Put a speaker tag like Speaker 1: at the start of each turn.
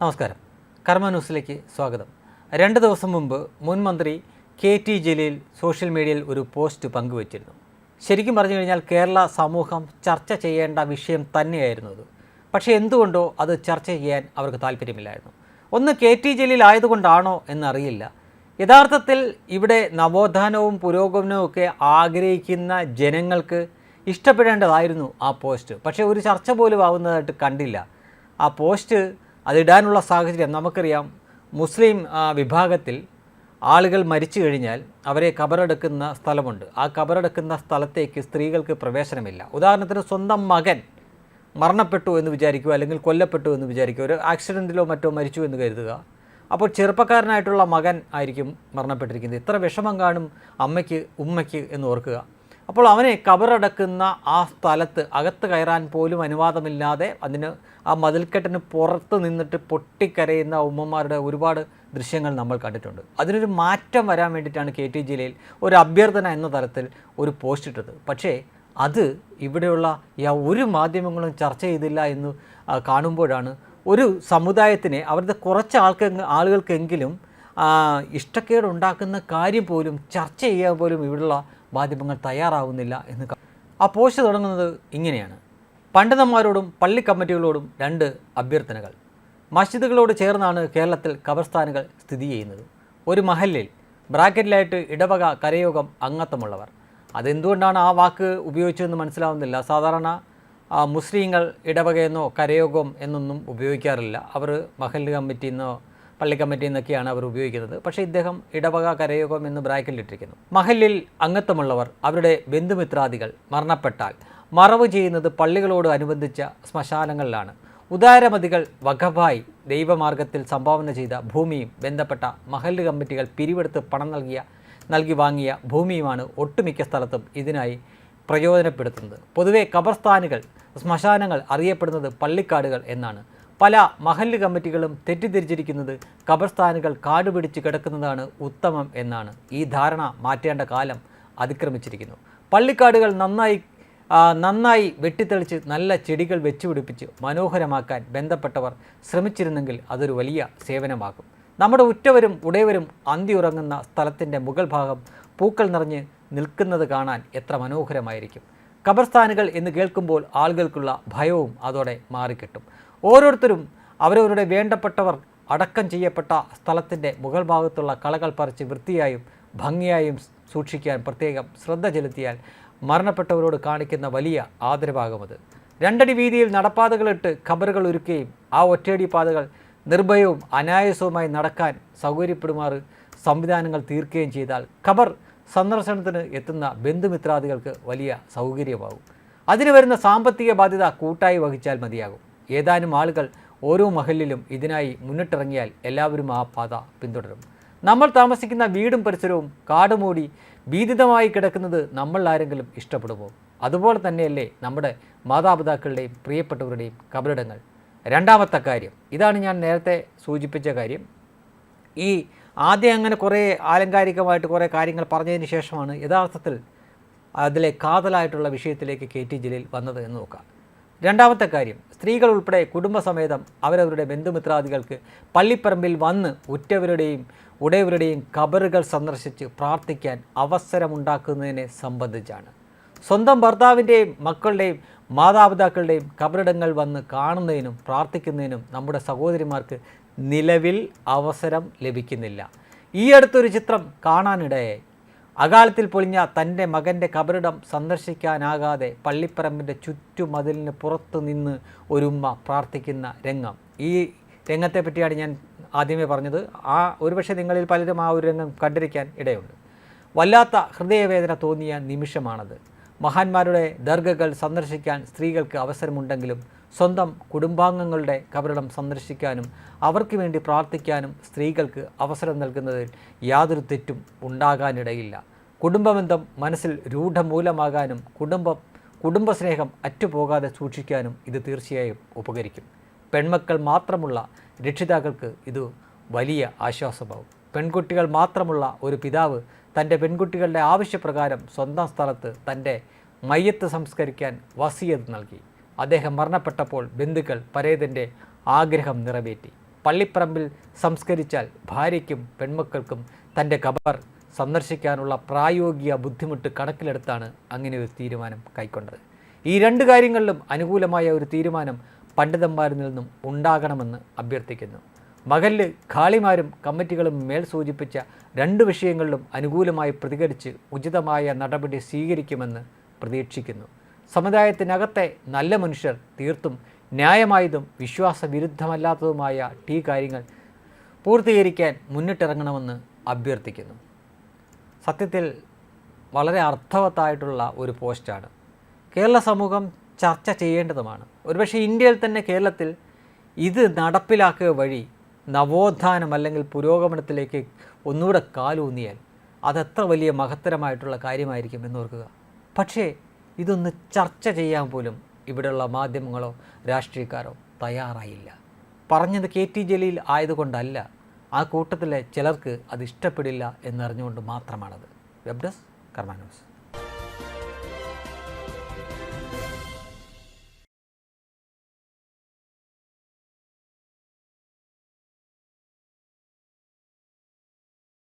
Speaker 1: നമസ്കാരം. കർമ്മ ന്യൂസിലേക്ക് സ്വാഗതം. രണ്ട് ദിവസം മുമ്പ് മുൻ മന്ത്രി കെ ടി ജലീൽ സോഷ്യൽ മീഡിയയിൽ ഒരു പോസ്റ്റ് പങ്കുവച്ചിരുന്നു. ശരിക്കും പറഞ്ഞു കഴിഞ്ഞാൽ കേരള സമൂഹം ചർച്ച ചെയ്യേണ്ട വിഷയം തന്നെയായിരുന്നു അത്. പക്ഷേ എന്തുകൊണ്ടോ അത് ചർച്ച ചെയ്യാൻ അവർക്ക് താല്പര്യമില്ലായിരുന്നു ഒന്ന് കെ ടി ജലീൽ ആയതുകൊണ്ടാണോ എന്നറിയില്ല. യഥാർത്ഥത്തിൽ ഇവിടെ നവോത്ഥാനവും പുരോഗമനവും ഒക്കെ ആഗ്രഹിക്കുന്ന ജനങ്ങൾക്ക് ഇഷ്ടപ്പെടേണ്ടതായിരുന്നു ആ പോസ്റ്റ്. പക്ഷേ ഒരു ചർച്ച പോലും ആവുന്നതായിട്ട് കണ്ടില്ല. ആ പോസ്റ്റ് അതിടാനുള്ള സാഹചര്യം നമുക്കറിയാം. മുസ്ലിം വിഭാഗത്തിൽ ആളുകൾ മരിച്ചു കഴിഞ്ഞാൽ അവരെ കബറെടുക്കുന്ന സ്ഥലമുണ്ട്. ആ കബറെടുക്കുന്ന സ്ഥലത്തേക്ക് സ്ത്രീകൾക്ക് പ്രവേശനമില്ല. ഉദാഹരണത്തിന് സ്വന്തം മകൻ മരണപ്പെട്ടു എന്ന് വിചാരിക്കുക അല്ലെങ്കിൽ കൊല്ലപ്പെട്ടു എന്ന് വിചാരിക്കുക. ഒരു ആക്സിഡന്റിലോ മറ്റോ മരിച്ചു എന്ന് കരുതുക. അപ്പോൾ ചെറുപ്പക്കാരനായിട്ടുള്ള മകൻ ആയിരിക്കും മരണപ്പെട്ടിരിക്കുന്നത്. ഇത്ര വിഷമം കാണും അമ്മയ്ക്ക് ഉമ്മയ്ക്ക് എന്ന് ഓർക്കുക. അപ്പോൾ അവനെ കബറടക്കുന്ന ആ സ്ഥലത്ത് അകത്ത് കയറാൻ പോലും അനുവാദമില്ലാതെ അതിന് ആ മതിൽക്കെട്ടിന് പുറത്ത് നിന്നിട്ട് പൊട്ടിക്കരയുന്ന ഉമ്മമാരുടെ ഒരുപാട് ദൃശ്യങ്ങൾ നമ്മൾ കണ്ടിട്ടുണ്ട്. അതിനൊരു മാറ്റം വരാൻ വേണ്ടിയിട്ടാണ് കെ ടി ജില്ലയിൽ ഒരു അഭ്യർത്ഥന എന്ന തരത്തിൽ ഒരു പോസ്റ്റ് ഇട്ടത്. പക്ഷേ അത് ഇവിടെയുള്ള ഒരു മാധ്യമങ്ങളും ചർച്ച ചെയ്തില്ല എന്ന് കാണുമ്പോഴാണ് ഒരു സമുദായത്തിനെ അവരുടെ കുറച്ച് ആൾക്ക് ആളുകൾക്കെങ്കിലും ഇഷ്ടക്കേടുണ്ടാക്കുന്ന കാര്യം പോലും ചർച്ച ചെയ്യാൻ പോലും ഇവിടെയുള്ള മാധ്യമങ്ങൾ തയ്യാറാവുന്നില്ല എന്ന് ആ പോസ്റ്റ് തുടങ്ങുന്നത് ഇങ്ങനെയാണ്. പണ്ഡിതന്മാരോടും പള്ളി കമ്മിറ്റികളോടും രണ്ട് അഭ്യർത്ഥനകൾ. മസ്ജിദുകളോട് ചേർന്നാണ് കേരളത്തിൽ ഖബർസ്ഥാനുകൾ സ്ഥിതി ചെയ്യുന്നത്. ഒരു മഹലിൽ ബ്രാക്കറ്റിലായിട്ട് ഇടവക കരയോഗം അംഗത്വമുള്ളവർ. അതെന്തുകൊണ്ടാണ് ആ വാക്ക് ഉപയോഗിച്ചതെന്ന് മനസ്സിലാവുന്നില്ല. സാധാരണ മുസ്ലിങ്ങൾ ഇടവകയെന്നോ കരയോഗം എന്നൊന്നും ഉപയോഗിക്കാറില്ല. അവർ മഹല്ല് കമ്മിറ്റി എന്നോ പള്ളി കമ്മിറ്റി എന്നൊക്കെയാണ് അവർ ഉപയോഗിക്കുന്നത്. പക്ഷേ ഇദ്ദേഹം ഇടവക കരയോഗം എന്ന് ബ്രാക്കറ്റിലിട്ടിരിക്കുന്നു. മഹലിൽ അംഗത്വമുള്ളവർ അവരുടെ ബന്ധുമിത്രാദികൾ മരണപ്പെട്ടാൽ മറവ് ചെയ്യുന്നത് പള്ളികളോട് അനുബന്ധിച്ച ശ്മശാനങ്ങളിലാണ്. ഉദാരമതികൾ വഖഫായി ദൈവമാർഗത്തിൽ സംഭാവന ചെയ്ത ഭൂമിയും ബന്ധപ്പെട്ട മഹൽ കമ്മിറ്റികൾ പിരിവെടുത്ത് പണം നൽകിയ നൽകി വാങ്ങിയ ഭൂമിയുമാണ് ഒട്ടുമിക്ക സ്ഥലത്തും ഇതിനായി പ്രയോജനപ്പെടുത്തുന്നത്. പൊതുവേ കബർസ്ഥാനുകൾ ശ്മശാനങ്ങൾ അറിയപ്പെടുന്നത് പള്ളിക്കാടുകൾ എന്നാണ്. പല മഹല്ല് കമ്മിറ്റികളും തെറ്റിദ്ധരിച്ചിരിക്കുന്നത് ഖബർസ്ഥാനുകൾ കാട് പിടിച്ച് കിടക്കുന്നതാണ് ഉത്തമം എന്നാണ്. ഈ ധാരണ മാറ്റേണ്ട കാലം അതിക്രമിച്ചിരിക്കുന്നു. പള്ളിക്കാടുകൾ നന്നായി നന്നായി വെട്ടിത്തെളിച്ച് നല്ല ചെടികൾ വെച്ചുപിടിപ്പിച്ച് മനോഹരമാക്കാൻ ബന്ധപ്പെട്ടവർ ശ്രമിച്ചിരുന്നെങ്കിൽ അതൊരു വലിയ സേവനമാകും. നമ്മുടെ ഉറ്റവരും ഉടയവരും ഉറങ്ങുന്ന സ്ഥലത്തിന്റെ മുകൾ ഭാഗം പൂക്കൾ നിറഞ്ഞ് നിൽക്കുന്നത് കാണാൻ എത്ര മനോഹരമായിരിക്കും. ഖബർസ്ഥാനുകൾ എന്ന് കേൾക്കുമ്പോൾ ആളുകൾക്കുള്ള ഭയവും അതോടെ മാറിക്കിട്ടും. ഓരോരുത്തരും അവരവരുടെ വേണ്ടപ്പെട്ടവർ അടക്കം ചെയ്യപ്പെട്ട സ്ഥലത്തിന്റെ മുകൾ ഭാഗത്തുള്ള കളകൾ പറിച്ച് വൃത്തിയായും ഭംഗിയായും സൂക്ഷിക്കാൻ പ്രത്യേകം ശ്രദ്ധ ചെലുത്തിയാൽ മരണപ്പെട്ടവരോട് കാണിക്കുന്ന വലിയ ആദരവാകുമത്. രണ്ടടി വീതിയിൽ നടപ്പാതകളിട്ട് ഖബറുകൾ ഒരുക്കുകയും ആ ഒറ്റയടി പാതകൾ നിർഭയവും അനായാസവുമായി നടക്കാൻ സൗകര്യപ്പെടുമാറ് സംവിധാനങ്ങൾ തീർക്കുകയും ചെയ്താൽ ഖബർ സന്ദർശനത്തിന് എത്തുന്ന ബന്ധുമിത്രാദികൾക്ക് വലിയ സൗകര്യമാകും. അതിന് വരുന്ന സാമ്പത്തിക ബാധ്യത കൂട്ടായി വഹിച്ചാൽ മതിയാകും. ഏതാനും ആളുകൾ ഓരോ മഹലിലും ഇതിനായി മുന്നിട്ടിറങ്ങിയാൽ എല്ലാവരും ആ പാത പിന്തുടരും. നമ്മൾ താമസിക്കുന്ന വീടും പരിസരവും കാടുമൂടി ഭീതിതമായി കിടക്കുന്നത് നമ്മൾ ആരെങ്കിലും ഇഷ്ടപ്പെടുമോ? അതുപോലെ തന്നെയല്ലേ നമ്മുടെ മാതാപിതാക്കളുടെയും പ്രിയപ്പെട്ടവരുടെയും കബറിടങ്ങൾ. രണ്ടാമത്തെ കാര്യം ഇതാണ് ഞാൻ നേരത്തെ സൂചിപ്പിച്ച കാര്യം. ഈ ആദ്യം അങ്ങനെ കുറേ ആലങ്കാരികമായിട്ട് കുറേ കാര്യങ്ങൾ പറഞ്ഞതിന് ശേഷമാണ് യഥാർത്ഥത്തിൽ അതിലെ കാതലായിട്ടുള്ള വിഷയത്തിലേക്ക് കെ ടി ജലീൽ വന്നത് എന്ന് നോക്കാം. രണ്ടാമത്തെ കാര്യം സ്ത്രീകൾ ഉൾപ്പെടെ കുടുംബസമേതം അവരവരുടെ ബന്ധുമിത്രാദികൾക്ക് പള്ളിപ്പറമ്പിൽ വന്ന് ഉറ്റവരുടെയും ഉടയവരുടെയും കബറുകൾ സന്ദർശിച്ച് പ്രാർത്ഥിക്കാൻ അവസരമുണ്ടാക്കുന്നതിനെ സംബന്ധിച്ചാണ്. സ്വന്തം ഭർത്താവിന്റെയും മക്കളുടെയും മാതാപിതാക്കളുടെയും കബറിടങ്ങൾ വന്ന് കാണുന്നതിനും പ്രാർത്ഥിക്കുന്നതിനും നമ്മുടെ സഹോദരിമാർക്ക് നിലവിൽ അവസരം ലഭിക്കുന്നില്ല. ഈ അടുത്തൊരു ചിത്രം കാണാനിടയായി. അകാലത്തിൽ പൊളിഞ്ഞ തന്റെ മകന്റെ കബറിടം സന്ദർശിക്കാനാകാതെ പള്ളിപ്പറമ്പിന്റെ ചുറ്റുമതിലിന് പുറത്തു നിന്ന് ഒരുമ്മ പ്രാർത്ഥിക്കുന്ന രംഗം. ഈ രംഗത്തെ പറ്റിയാണ് ഞാൻ ആദ്യമേ പറഞ്ഞത്. ആ ഒരുപക്ഷെ നിങ്ങളിൽ പലരും ആ ഒരു രംഗം കണ്ടിരിക്കാൻ ഇടയുണ്ട്. വല്ലാത്ത ഹൃദയവേദന തോന്നിയ നിമിഷമാണത്. മഹാന്മാരുടെ ദർഗകൾ സന്ദർശിക്കാൻ സ്ത്രീകൾക്ക് അവസരമുണ്ടെങ്കിലും സ്വന്തം കുടുംബാംഗങ്ങളുടെ കബറിടം സന്ദർശിക്കാനും അവർക്ക് വേണ്ടി പ്രാർത്ഥിക്കാനും സ്ത്രീകൾക്ക് അവസരം നൽകുന്നതിൽ യാതൊരു തെറ്റും ഉണ്ടാകാനിടയില്ല. കുടുംബബന്ധം മനസ്സിൽ രൂഢമൂലമാകാനും കുടുംബം കുടുംബസ്നേഹം അറ്റുപോകാതെ സൂക്ഷിക്കാനും ഇത് തീർച്ചയായും ഉപകരിക്കും. പെൺമക്കൾ മാത്രമുള്ള രക്ഷിതാക്കൾക്ക് ഇത് വലിയ ആശ്വാസമാവും പെൺകുട്ടികൾ മാത്രമുള്ള ഒരു പിതാവ് തന്റെ പെൺകുട്ടികളുടെ ആവശ്യപ്രകാരം സ്വന്തം സ്ഥലത്ത് തന്റെ മയ്യത്ത് സംസ്കരിക്കാൻ വസിയത് നൽകി. അദ്ദേഹം മരണപ്പെട്ടപ്പോൾ ബന്ധുക്കൾ പരേതന്റെ ആഗ്രഹം നിറവേറ്റി. പള്ളിപ്പറമ്പിൽ സംസ്കരിച്ചാൽ ഭാര്യയ്ക്കും പെൺമക്കൾക്കും തന്റെ ഖബർ സന്ദർശിക്കാനുള്ള പ്രായോഗിക ബുദ്ധിമുട്ട് കണക്കിലെടുത്താണ് അങ്ങനെ ഒരു തീരുമാനം കൈക്കൊണ്ടത്. ഈ രണ്ട് കാര്യങ്ങളിലും അനുകൂലമായ ഒരു തീരുമാനം പണ്ഡിതന്മാരിൽ നിന്നും ഉണ്ടാകണമെന്ന് അഭ്യർത്ഥിക്കുന്നു. മകൽ ഖാളിമാരും കമ്മിറ്റികളും മേൽ സൂചിപ്പിച്ച രണ്ട് വിഷയങ്ങളിലും അനുകൂലമായി പ്രതികരിച്ച് ഉചിതമായ നടപടി സ്വീകരിക്കുമെന്ന് പ്രതീക്ഷിക്കുന്നു. സമുദായത്തിനകത്തെ നല്ല മനുഷ്യർ തീർത്തും ന്യായമായതും വിശ്വാസവിരുദ്ധമല്ലാത്തതുമായ ടീ കാര്യങ്ങൾ പൂർത്തീകരിക്കാൻ മുന്നിട്ടിറങ്ങണമെന്ന് അഭ്യർത്ഥിക്കുന്നു. സത്യത്തിൽ വളരെ അർത്ഥവത്തായിട്ടുള്ള ഒരു പോസ്റ്റാണ്. കേരള സമൂഹം ചർച്ച ചെയ്യേണ്ടതുമാണ്. ഒരുപക്ഷെ ഇന്ത്യയിൽ തന്നെ കേരളത്തിൽ ഇത് നടപ്പിലാക്കുക വഴി നവോത്ഥാനം അല്ലെങ്കിൽ പുരോഗമനത്തിലേക്ക് ഒന്നുകൂടെ കാലൂന്നിയാൽ അതെത്ര വലിയ മഹത്തരമായിട്ടുള്ള കാര്യമായിരിക്കും എന്നോർക്കുക പക്ഷേ ഇതൊന്ന് ചർച്ച ചെയ്യാൻ പോലും ഇവിടെയുള്ള മാധ്യമങ്ങളോ രാഷ്ട്രീയക്കാരോ തയ്യാറായില്ല. പറഞ്ഞത് കെ ടി ജലീൽ ആയതുകൊണ്ടല്ല. ആ കൂട്ടത്തിലെ ചിലർക്ക് അത് ഇഷ്ടപ്പെടില്ല എന്നറിഞ്ഞുകൊണ്ട് മാത്രമാണത്. Web desk കർമാനോസ്